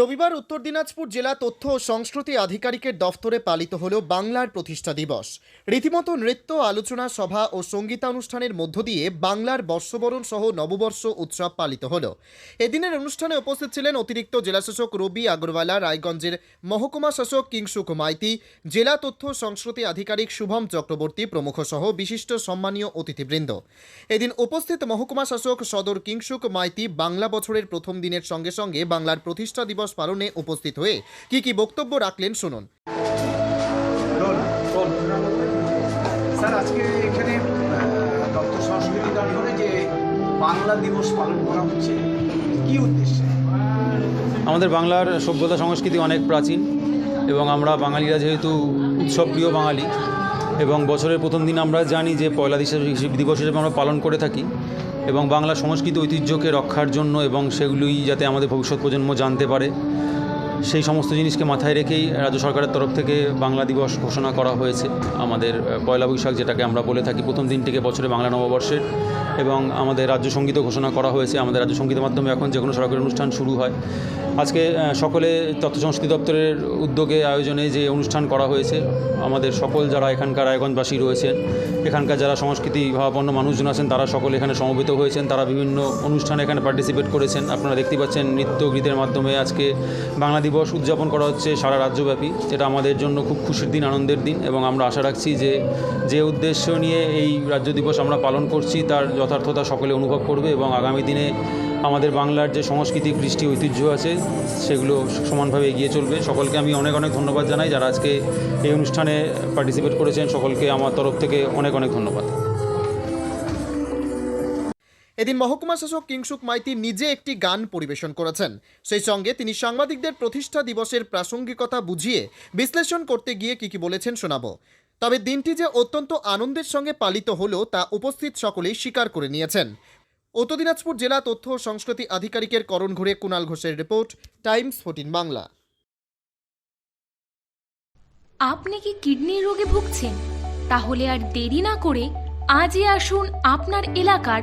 রবিবার উত্তর দিনাজপুর জেলা তথ্য ও সংস্কৃতি আধিকারিকের দফতরে পালিত হল বাংলার প্রতিষ্ঠা দিবস। রীতিমতো নৃত্য, আলোচনা সভা ও সঙ্গীতানুষ্ঠানের মধ্য দিয়ে বাংলার বর্ষবরণ সহ নববর্ষ উৎসব পালিত হল। এদিনের অনুষ্ঠানে উপস্থিত ছিলেন অতিরিক্ত জেলাশাসক রবি আগরওয়ালা, রায়গঞ্জের মহকুমা শাসক কিংসুক মাইতি জেলা তথ্য সংস্কৃতি আধিকারিক শুভম চক্রবর্তী প্রমুখ সহ বিশিষ্ট সম্মানীয় অতিথিবৃন্দ। এদিন উপস্থিত মহকুমা শাসক সদর কিংসুক মাইতি বাংলা বছরের প্রথম দিনের সঙ্গে সঙ্গে বাংলার প্রতিষ্ঠা দিবস পালনে উপস্থিত হয়ে কি কি বক্তব্য রাখলেন শুনুন। Roll roll. স্যার আজকে এখানে দপ্তর সংস্কৃতি দপ্তরে যে বাংলা দিবস পালন করা হচ্ছে। কি উদ্দেশ্যে? আমাদের বাংলার সভ্যতা সংস্কৃতি অনেক প্রাচীন এবং আমরা বাঙালিরা যেহেতু উৎসবপ্রিয় বাঙালি এবং বছরের প্রথম দিন আমরা জানি যে পয়লা দিবস হিসেবে আমরা পালন করে থাকি এবং বাংলা সংস্কৃতি ঐতিহ্যকে রক্ষার জন্য এবং সেগুলোই যাতে আমাদের ভবিষ্যৎ প্রজন্ম জানতে পারে। সেই সমস্ত জিনিসকে মাথায় রেখেই রাজ্য সরকারের তরফ থেকে বাংলা দিবস ঘোষণা করা হয়েছে। আমাদের পয়লা বৈশাখ যেটাকে আমরা বলে থাকি, প্রথম দিনটিকে বছরে বাংলা নববর্ষের এবং আমাদের রাজ্য সঙ্গীতও ঘোষণা করা হয়েছে। আমাদের রাজ্য সঙ্গীতের মাধ্যমে এখন যে কোনো সরকারি অনুষ্ঠান শুরু হয়। আজকে সকলে তথ্য সংস্কৃতি দপ্তরের উদ্যোগে আয়োজনে যে অনুষ্ঠান করা হয়েছে, আমাদের সকল যারা এখানকার রায়গঞ্জবাসী রয়েছেন, এখানকার যারা সংস্কৃতি ভাবাপন্ন মানুষজন আছেন, তারা সকলে এখানে সমবেত হয়েছেন। তারা বিভিন্ন অনুষ্ঠানে এখানে পার্টিসিপেট করেছেন। আপনারা দেখতে পাচ্ছেন নৃত্য, গীতের মাধ্যমে আজকে বাংলা দিবস উদযাপন করা হচ্ছে সারা রাজ্যব্যাপী। এটা আমাদের জন্য খুব খুশির দিন, আনন্দের দিন এবং আমরা আশা রাখছি যে যে উদ্দেশ্য নিয়ে এই রাজ্য দিবস আমরা পালন করছি তার যথার্থতা সকলে অনুভব করবে এবং আগামী দিনে আমাদের বাংলার যে সংস্কৃতি কৃষ্টি ঐতিহ্য আছে, সেগুলো সমানভাবে এগিয়ে চলবে। সকলকে আমি অনেক অনেক ধন্যবাদ জানাই। যারা আজকে এই অনুষ্ঠানে পার্টিসিপেট করেছেন, সকলকে আমার তরফ থেকে অনেক অনেক ধন্যবাদ। এদিন মহকুমা শাসক কিংসুক মাইতি নিজে একটি গান পরিবেশন করেছেন। সেই সঙ্গে তিনি সাংবাদিকদের প্রতিষ্ঠা দিবসের প্রাসঙ্গিকতা বুঝিয়ে বিশ্লেষণ করতে গিয়ে কি কি বলেছেন শোনাবো। তবে দিনটি যে অত্যন্ত আনন্দের সঙ্গে পালিত হলো তা উপস্থিত সকলেই স্বীকার করে নিয়েছেন। উত্তর দিনাজপুর জেলা তথ্য ও সংস্কৃতি আধিকারিকের করণ ঘুরে কুণাল ঘোষের রিপোর্ট, টাইমস ফোর্টিন বাংলা। আপনি কি কিডনি রোগে ভুগছেন? তাহলে আর দেরি না করে আজই আসুন আপনার এলাকার